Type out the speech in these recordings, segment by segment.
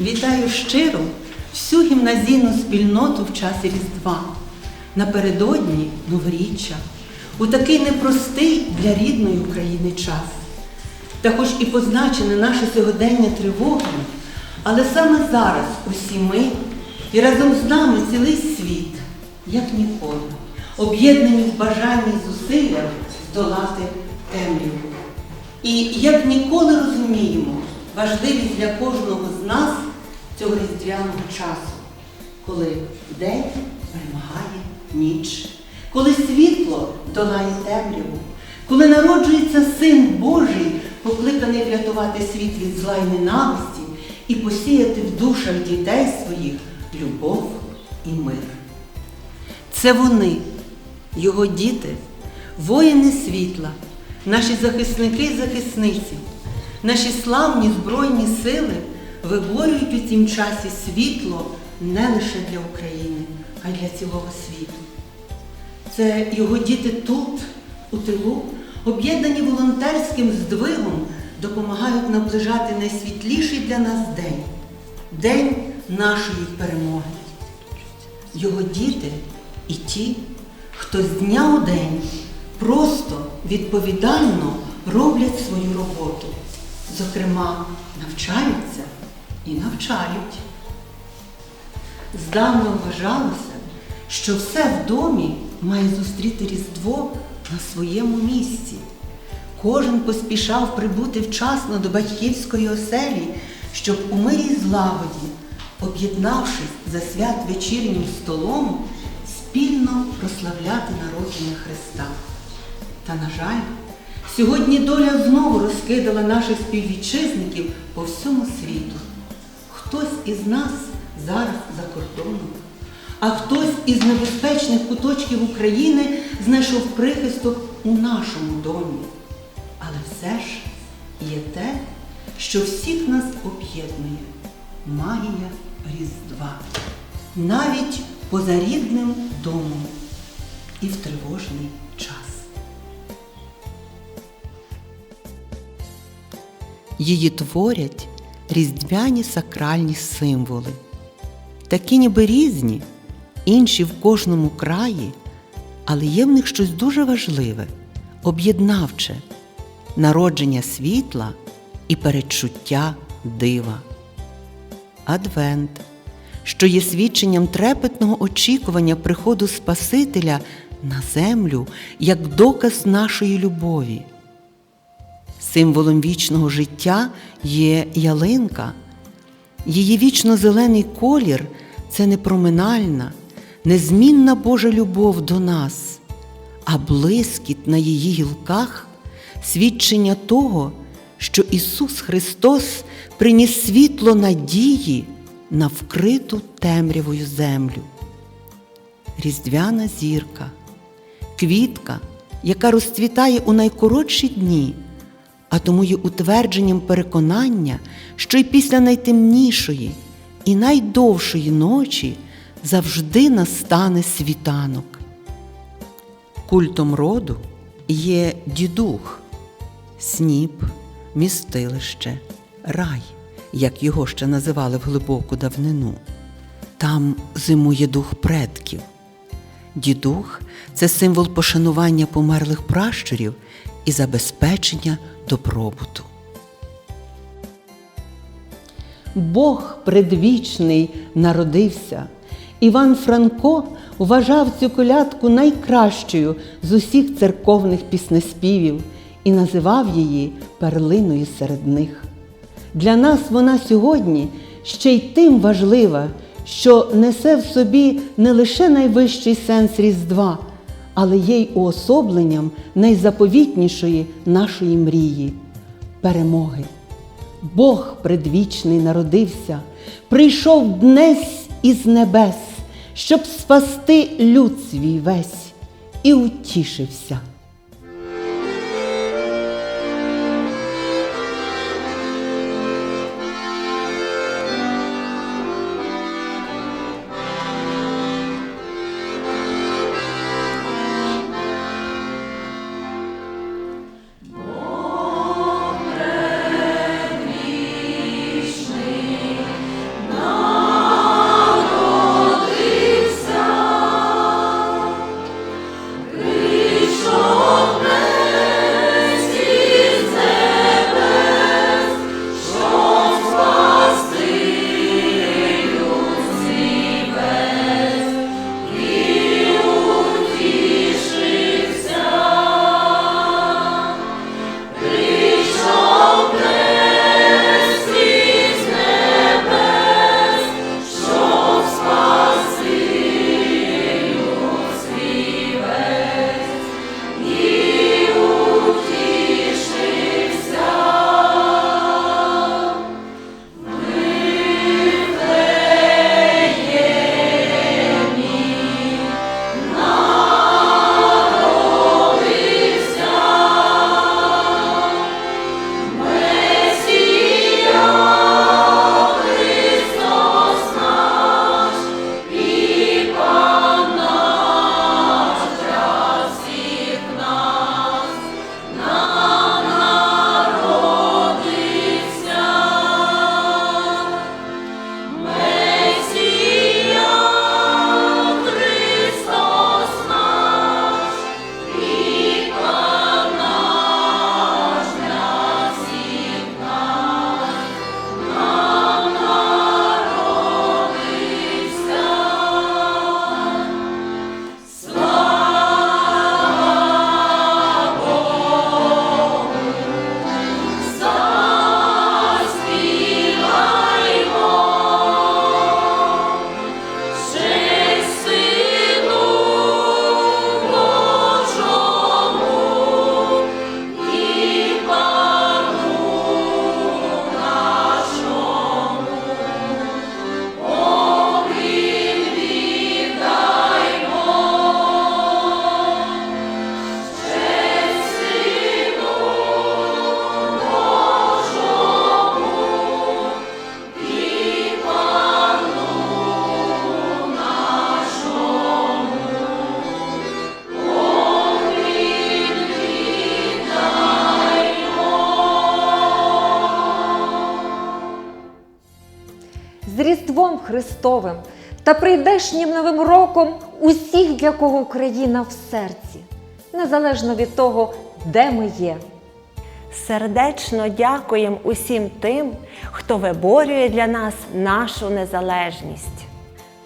Вітаю щиро всю гімназійну спільноту в часі Різдва. Напередодні новоріччя, у такий непростий для рідної України час. Та хоч і позначене наше сьогодення тривогами, але саме зараз усі ми і разом з нами цілий світ, як ніколи, об'єднані в бажанні і зусиллях здолати темряву. І як ніколи розуміємо важливість для кожного з нас цього різдвяного часу, коли день перемагає ніч, коли світло долає темряву, коли народжується Син Божий, покликаний врятувати світ від зла і ненависті і посіяти в душах дітей своїх любов і мир. Це вони, його діти, воїни світла, наші захисники і захисниці, наші славні Збройні сили виборюють у цім часі світло не лише для України, а й для цілого світу. Це його діти тут, у тилу, об'єднані волонтерським здвигом, допомагають наближати найсвітліший для нас день день нашої перемоги. Його діти і ті, хто з дня у день просто відповідально роблять свою роботу. Зокрема, навчаються і навчають. Здавна вважалося, що все в домі має зустріти Різдво на своєму місці. Кожен поспішав прибути вчасно до батьківської оселі, щоб у мирі й злагоді, об'єднавшись за свят вечірнім столом, спільно прославляти народження Христа. Та, на жаль, сьогодні доля знову розкидала наших співвітчизників по всьому світу. Хтось із нас зараз за кордоном, а хтось із небезпечних куточків України знайшов прихисток у нашому домі. Але все ж є те, що всіх нас об'єднує магія Різдва. Навіть поза рідним домом і в тривожний час. Її творять різдвяні сакральні символи. Такі ніби різні, інші в кожному краї, але є в них щось дуже важливе, об'єднавче народження світла і передчуття дива. Адвент, що є свідченням трепетного очікування приходу Спасителя на землю як доказ нашої любові. Символом вічного життя є ялинка. Її вічно-зелений колір це не проминальна, незмінна Божа любов до нас, а блискіт на її гілках свідчення того, що Ісус Христос приніс світло надії на вкриту темрявою землю. Різдвяна зірка, квітка, яка розцвітає у найкоротші дні, а тому є утвердженням переконання, що й після найтемнішої і найдовшої ночі завжди настане світанок. Культом роду є дідух, сніп, містилище, рай, як його ще називали в глибоку давнину. Там зимує дух предків. Дідух це символ пошанування померлих пращурів і забезпечення добробуту. Бог предвічний народився. Іван Франко вважав цю колядку найкращою з усіх церковних піснеспівів і називав її перлиною серед них. Для нас вона сьогодні ще й тим важлива, що несе в собі не лише найвищий сенс Різдва, але є й уособленням найзаповітнішої нашої мрії перемоги. Бог предвічний народився, прийшов днесь із небес, щоб спасти люд свій весь і утішився. Христовим та прийдешнім Новим роком усіх, для кого Україна в серці, незалежно від того, де ми є. Сердечно дякуємо усім тим, хто виборює для нас нашу незалежність.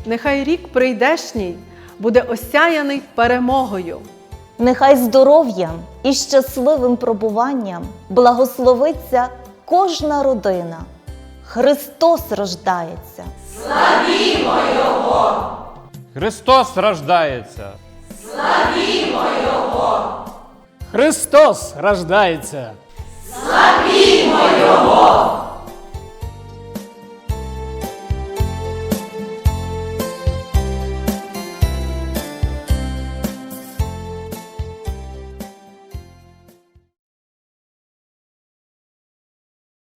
Нехай рік прийдешній буде осяяний перемогою. Нехай здоров'ям і щасливим пробуванням благословиться кожна родина. Христос рождається. Христос рождається. Христос рождається. Славімо Його!